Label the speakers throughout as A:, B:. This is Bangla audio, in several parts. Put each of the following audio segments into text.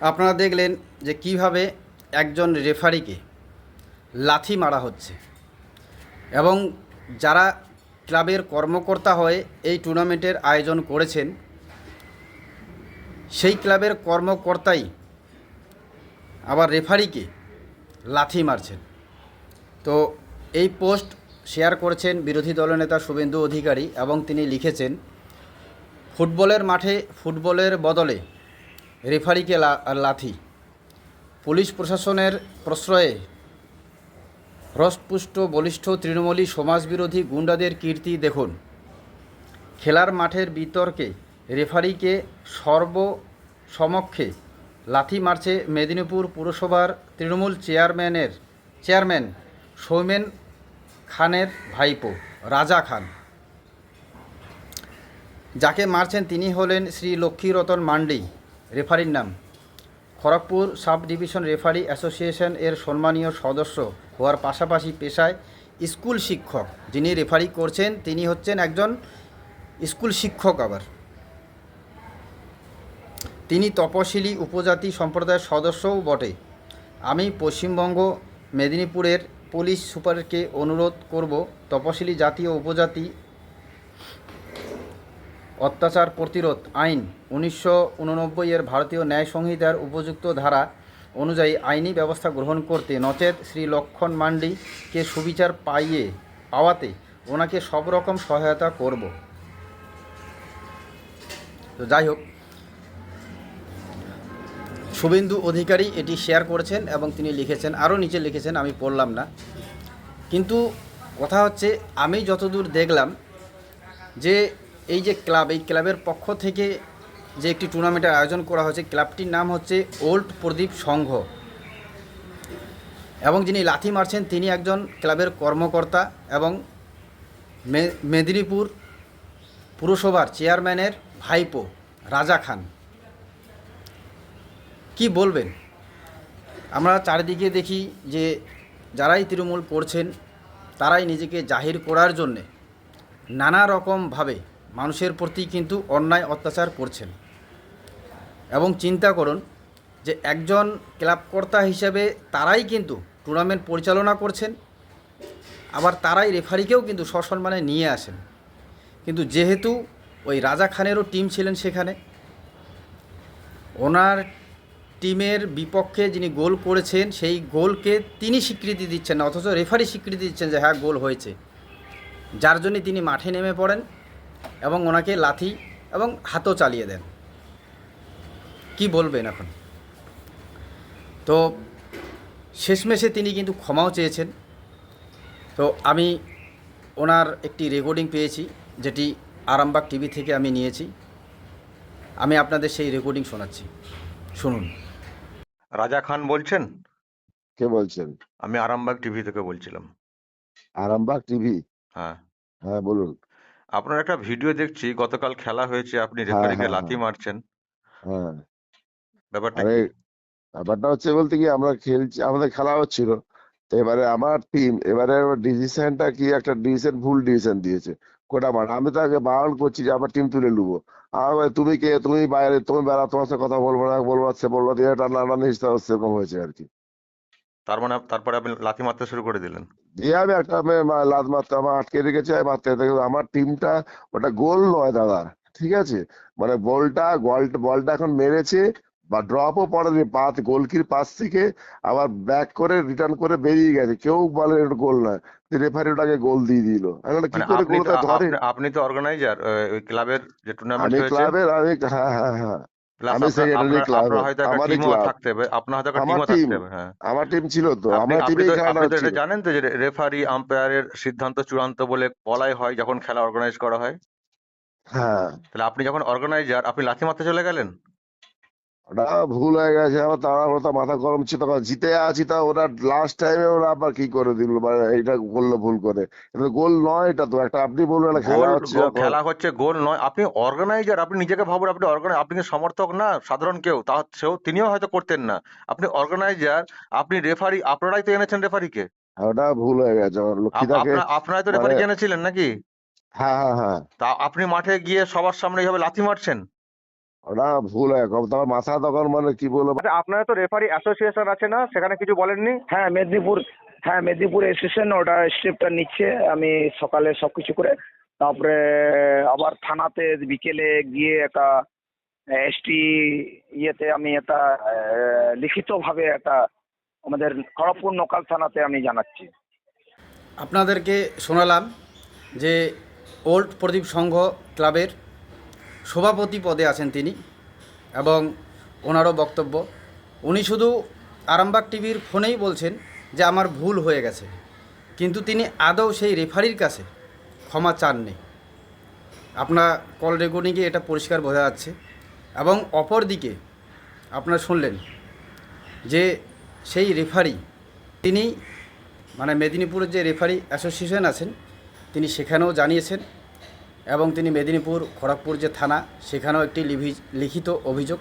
A: আপনারা দেখলেন যে কীভাবে একজন রেফারিকে লাথি মারা হচ্ছে। এবং যারা ক্লাবের কর্মকর্তা হয়ে এই টুর্নামেন্টের আয়োজন করেছেন, সেই ক্লাবের কর্মকর্তাই আবার রেফারিকে লাথি মারছেন। তো এই পোস্ট শেয়ার করেছেন বিরোধী দলনেতা শুভেন্দু অধিকারী এবং তিনি লিখেছেন, ফুটবলের মাঠে ফুটবলের বদলে রেফারিকে লাথি। পুলিশ প্রশাসনের প্রশ্রয়ে হ্রস্পুষ্ট বলিষ্ঠ তৃণমূলী সমাজবিরোধী গুন্ডাদের কীর্তি দেখুন। খেলার মাঠের বিতর্কে রেফারিকে সর্বসমক্ষে লাথি মারছে মেদিনীপুর পুরসভার তৃণমূল চেয়ারম্যানের, চেয়ারম্যান সৌমেন খানের ভাইপো, রাজা খান। যাকে মারছেন তিনি হলেন শ্রী লক্ষ্মীরতন মান্ডি। রেফারির নাম। Kharagpur sub division referee association এর সম্মানীয় সদস্য হওয়ার পাশাপাশি পেশায় স্কুল শিক্ষক যিনি রেফারি করছেন, তিনি হচ্ছেন একজন স্কুল শিক্ষক আবার। তিনি তপশিলি উপজাতি সম্প্রদায়ের সদস্যও বটে। আমি পশ্চিমবঙ্গ মেদিনীপুরের পুলিশ সুপারকে অনুরোধ করব, তপশিলি জাতি ও উপজাতি অত্যাচার প্রতিরোধ আইন উনিশশো উননব্বই এর ভারতীয় ন্যায় সংহিতার উপযুক্ত ধারা অনুযায়ী আইনি ব্যবস্থা গ্রহণ করতে নচেত শ্রী লক্ষণ মান্ডিকে সুবিচার পাইয়ে পাওয়াতে ওনাকে সব রকম সহায়তা করব। তো যাই হোক, শুভেন্দু অধিকারী এটি শেয়ার করেছেন এবং তিনি লিখেছেন, আরও নিচে লিখেছেন, আমি পড়লাম না। কিন্তু কথা হচ্ছে, আমি যতদূর দেখলাম যে এই যে ক্লাব, এই ক্লাবের পক্ষ থেকে যে একটি টুর্নামেন্টের আয়োজন করা হয়েছে, ক্লাবটির নাম হচ্ছে ওল্ড প্রদীপ সংঘ। এবং যিনি লাথি মারছেন, তিনি একজন ক্লাবের কর্মকর্তা এবং মেদিনীপুর পুরসভার চেয়ারম্যানের ভাইপো, রাজা খান। কি বলবেন? আমরা চারিদিকে দেখি যে যারাই তৃণমূল করছেন তারাই নিজেকে জাহির করার জন্যে নানা রকমভাবে মানুষের প্রতি কিন্তু অন্যায় অত্যাচার করছেন। এবং চিন্তা করুন যে একজন ক্লাবকর্তা হিসেবে তারাই কিন্তু টুর্নামেন্ট পরিচালনা করছেন, আবার তারাই রেফারিকেও কিন্তু সসম্মানে নিয়ে আসেন। কিন্তু যেহেতু ওই রাজা খানেরও টিম ছিলেন সেখানে, ওনার টিমের বিপক্ষে যিনি গোল করেছেন, সেই গোলকে তিনি স্বীকৃতি দিচ্ছেন না, অথচ রেফারি স্বীকৃতি দিচ্ছেন যে হ্যাঁ গোল হয়েছে। যার জন্য তিনি মাঠে নেমে পড়েন। এবং ওনাকে লাথি এবং হাতও চালিয়ে দেন। কি বলবেন এখন? তো শেষমেশে তিনি কিন্তু ক্ষমাও চেয়েছেন। তো আমি ওনার একটি রেকর্ডিং পেয়েছি যেটি আরামবাগ টিভি থেকে আমি নিয়েছি। আমি আপনাদের সেই রেকর্ডিং শোনাচ্ছি। শুনুন।
B: রাজা খান বলছেন?
C: কে বলছেন?
B: আমি আরামবাগ টিভি থেকে বলছিলাম।
C: আরামবাগ টিভি?
B: হ্যাঁ।
C: হ্যাঁ বলুন।
B: আপনার একটা ভিডিও দেখছি গতকাল খেলা হয়েছে আপনি
C: হ্যাঁ,
B: রেফারিকে
C: হ্যাঁ,
B: লাথি
C: হ্যাঁ।
B: মারছেন।
C: হ্যাঁ।
B: ব্যাপারটা
C: আরে
B: কি?
C: ব্যাপারটা হচ্ছে বলতে কি আমরা খেলছি আমাদের খেলা হচ্ছিল। তো এবারে আমার টিম এবারে ডিসিশনটা কি? একটা ডিসিশন ভুল ডিসিশন দিয়েছে। কোটা মার। আমি তাকে বারণ করছি যে আমার টিম তুলে নেব আর বলে, তুমি কে? তুমি বাইরে তুমি বেড়া তোমার সাথে কথা বলব না বলব সে বলব দিয়ে টানাটানি সেরকম হয়েছে আর কি।
B: তার মানে আপ- তারপরে আপনি লাথি মারতে শুরু করে দিলেন?
C: আমি একটা আমি মা- লাত মারতে আমার আটকে রেখেছে আমি মারতে আমার টিমটা ওটা গোল নয় দাদা ঠিক আছে? মানে বলটা বলটা বলটা এখন মেরেছে বা ড্রপও পড়েনি পাত গোলকির পাশ থেকে আবার ব্যাক করে রিটার্ন করে বেরিয়ে গেছে কেউ বলে এটা গোল নয় রেফারি ওটাকে গোল দিয়ে দিল। কি
B: মানে
C: করে গোলটা ধরে?
B: আপনি- তো অর্গানাইজার ক্লাবের যে টুর্নামেন্ট হয়েছে।
C: ক্লাবের আমি হ্যাঁ হ্যাঁ হ্যাঁ। আমি।
B: থাকতে হবে। আপনার হয়তো একটা টিমও থাকতে হবে হ্যাঁ।
C: আমার টিম ছিল তো। আমার
B: আপনি জানেন তো যে রেফারি আম্পায়ারের সিদ্ধান্ত চূড়ান্ত বলে বলাই হয় যখন খেলা অর্গানাইজ করা হয়?
C: হ্যাঁ।
B: তাহলে আপনি যখন অর্গানাইজার আপনি লাথি মারতে চলে গেলেন?
C: ওটা ভুল হয়ে গেছে আমার তারা ওটা মাথা গরম ছিল তখন জিতে আছি তা ওরা লাস্ট টাইমে ওরা আবার কি করে দিল? মানে এইটা করল ভুল করে। এটা গোল নয় এটা তো একটা আপনি বলবেন খেলা হচ্ছে।
B: খেলা হচ্ছে গোল নয়। আপনি অর্গানাইজার আপনি নিজেকে ভাবুন আপনি অর্গানাইজ আপনি সমর্থক না সাধারণ কেউ তা সেও তিনিও হয়তো করতেন না। আপনি অর্গানাইজার আপনি রেফারি আপনারাই তো এনেছেন রেফারিকে
C: ওটা ভুল হয়ে গেছে
B: আপনারাই তো রেফারি
C: মানে-
B: এনেছিলেন নাকি?
C: হ্যাঁ হ্যাঁ হ্যাঁ।
B: তা আপনি মাঠে গিয়ে সবার সামনে এইভাবে লাথি মারছেন?
C: ওটা ভুল হয়ে। তোমার মাথা তখন মানে কি বলব?
B: আচ্ছা আপনারা তো রেফারি অ্যাসোসিয়েশন আছে না? সেখানে কিছু বলেননি?
D: হ্যাঁ মেদিনীপুর হ্যাঁ মেদিনীপুর স্টেশন ওটা স্টেপটা নিচ্ছে। আমি সকালে সব কিছু করে তারপরে আবার থানাতে বিকেলে গিয়ে একটা এসটি ইয়েতে আমি একটা লিখিতভাবে একটা আমাদের খড়গপুর নোকাল থানাতে আমি জানাচ্ছি।
A: আপনাদেরকে শোনালাম যে ওল্ড প্রদীপ সংঘ ক্লাবের সভাপতি পদে আছেন তিনি এবং ওনারও বক্তব্য। উনি শুধু আরামবাগ টিভির ফোনেই বলছেন যে আমার ভুল হয়ে গেছে, কিন্তু তিনি আদৌ সেই রেফারির কাছে ক্ষমা চাননি। আপনার কল রেকর্ডিংয়ে এটা পরিষ্কার বোঝা যাচ্ছে এবং অপরদিকে আপনারা শুনলেন যে সেই রেফারি, তিনি মানে মেদিনীপুরের যে রেফারি অ্যাসোসিয়েশন আছেন, তিনি সেখানেও জানিয়েছেন এবং তিনি মেদিনীপুর, খড়গপুর যে থানা, সেখানেও একটি লিখিত অভিযোগ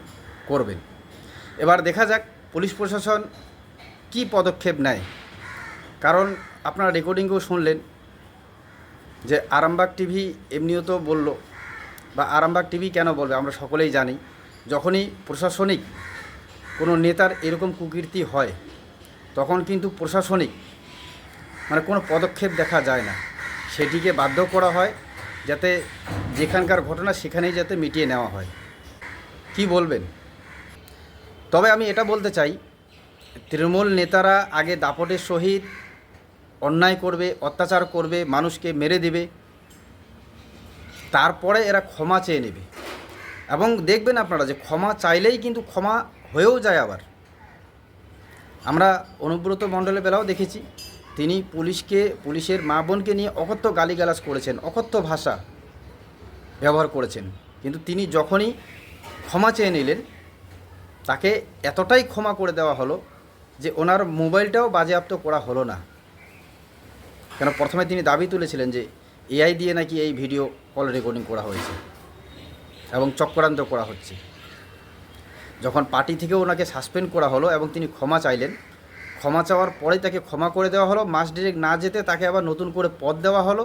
A: করবেন। এবার দেখা যাক পুলিশ প্রশাসন কি পদক্ষেপ নেয়। কারণ আপনারা রেকর্ডিংও শুনলেন যে আরামবাগ টিভি এমনিও তো বলল বা আরামবাগ টিভি কেন বলবে, আমরা সকলেই জানি। যখনই প্রশাসনিক কোনো নেতার এরকম কুকীর্তি হয়, তখন কিন্তু প্রশাসনিক মানে কোনো পদক্ষেপ দেখা যায় না। সেটিকে বাধ্য করা হয় যাতে যেখানকার ঘটনা সেখানেই যাতে মিটিয়ে নেওয়া হয়। কি বলবেন? তবে আমি এটা বলতে চাই, তৃণমূল নেতারা আগে দাপটের সহিত অন্যায় করবে, অত্যাচার করবে, মানুষকে মেরে দেবে, তারপরে এরা ক্ষমা চেয়ে নেবে। এবং দেখবেন আপনারা যে ক্ষমা চাইলেই কিন্তু ক্ষমা হয়েও যায় আবার। আমরা অনুব্রত মণ্ডলের বেলাও দেখেছি তিনি পুলিশকে, পুলিশের মা বোনকে নিয়ে অকথ্য গালিগালাজ করেছেন, অকথ্য ভাষা ব্যবহার করেছেন। কিন্তু তিনি যখনই ক্ষমা চেয়ে নিলেন, তাকে এতটাই ক্ষমা করে দেওয়া হলো যে ওনার মোবাইলটাও বাজেয়াপ্ত করা হলো না। কেন, প্রথমে তিনি দাবি তুলেছিলেন যে এআই দিয়ে নাকি এই ভিডিও কল রেকর্ডিং করা হয়েছে এবং চক্রান্ত করা হচ্ছে। যখন পার্টি থেকে ওনাকে সাসপেন্ড করা হলো এবং তিনি ক্ষমা চাইলেন ক্ষমা চাওয়ার পরেই তাকে ক্ষমা করে দেওয়া হলো। মাস ডিরেক্ট না যেতে তাকে আবার নতুন করে পদ দেওয়া হলো।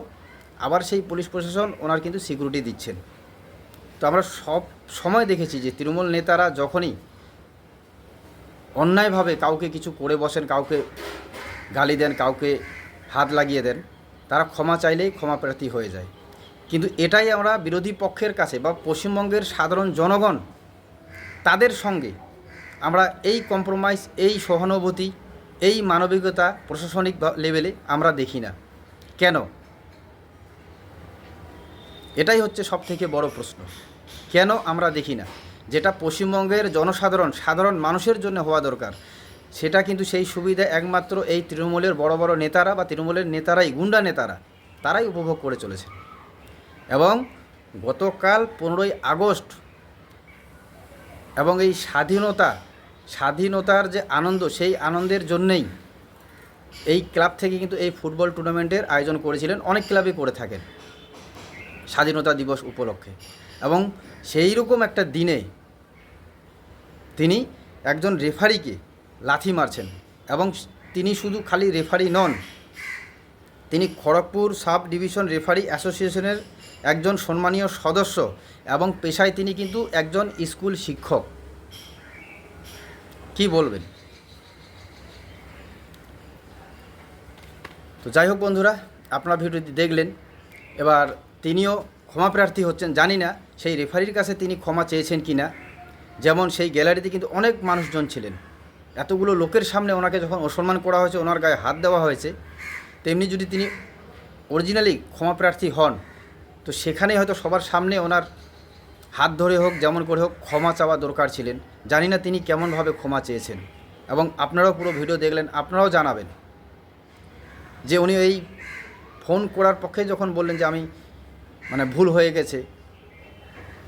A: আবার সেই পুলিশ প্রশাসন ওনার কিন্তু সিকিউরিটি দিচ্ছেন। তো আমরা সব সময় দেখেছি যে তৃণমূল নেতারা যখনই অন্যায়ভাবে কাউকে কিছু করে বসেন, কাউকে গালি দেন, কাউকে হাত লাগিয়ে দেন, তারা ক্ষমা চাইলেই ক্ষমা প্রার্থী হয়ে যায়। কিন্তু এটাই আমরা বিরোধী পক্ষের কাছে বা পশ্চিমবঙ্গের সাধারণ জনগণ তাদের সঙ্গে আমরা এই কম্প্রোমাইজ এই সহানুভূতি এই মানবিকতা প্রশাসনিক লেভেলে আমরা দেখি না। কেন? এটাই হচ্ছে সব থেকে বড় প্রশ্ন। কেন আমরা দেখি না? যেটা পশ্চিমবঙ্গের জনসাধারণ, সাধারণ মানুষের জন্য হওয়া দরকার, সেটা কিন্তু সেই সুবিধা একমাত্র এই তৃণমূলের বড় বড় নেতারা বা তৃণমূলের নেতারাই, গুন্ডা নেতারা, তারাই উপভোগ করে চলেছে। এবং গতকাল পনেরোই আগস্ট এবং এই স্বাধীনতা স্বাধীনতার যে আনন্দ, সেই আনন্দের জন্যেই এই ক্লাব থেকে কিন্তু এই ফুটবল টুর্নামেন্টের আয়োজন করেছিলেন। অনেক ক্লাবই করে থাকেন স্বাধীনতা দিবস উপলক্ষে। এবং সেই রকম একটা দিনে তিনি একজন রেফারিকে লাথি মারছেন এবং তিনি শুধু খালি রেফারি নন, তিনি খড়গপুর সাব ডিভিশন রেফারি অ্যাসোসিয়েশনের একজন সম্মানীয় সদস্য এবং পেশায় তিনি কিন্তু একজন স্কুল শিক্ষক। কি বলবেন তো যাই হোক বন্ধুরা, আপনারা ভিডিওটি দেখলেন। এবার তিনিও ক্ষমা প্রার্থী হচ্ছেন, জানি না সেই রেফারির কাছে তিনি ক্ষমা চেয়েছেন কি না যেমন সেই গ্যালারিতে কিন্তু অনেক মানুষজন ছিলেন। এতগুলো লোকের সামনে ওনাকে যখন অসম্মান করা হয়েছে, ওনার গায়ে হাত দেওয়া হয়েছে, তেমনি যদি তিনি অরিজিনালি ক্ষমা প্রার্থী হন, তো সেখানেই হয়তো সবার সামনে ওনার হাত ধরে হোক, যেমন করে হোক, ক্ষমা চাওয়া দরকার ছিলেন। জানি না তিনি কেমনভাবে ক্ষমা চেয়েছেন। এবং আপনারাও পুরো ভিডিও দেখলেন, আপনারাও জানাবেন যে উনি এই ফোন করার পক্ষে যখন বললেন যে আমি মানে ভুল হয়ে গেছে,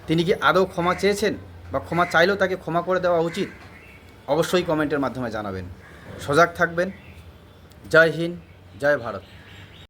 A: তিনি কি আদৌ ক্ষমা চেয়েছেন? বা ক্ষমা চাইলেও তাকে ক্ষমা করে দেওয়া উচিত? অবশ্যই কমেন্টের মাধ্যমে জানাবেন। সজাগ থাকবেন। জয় হিন্দ, জয় ভারত।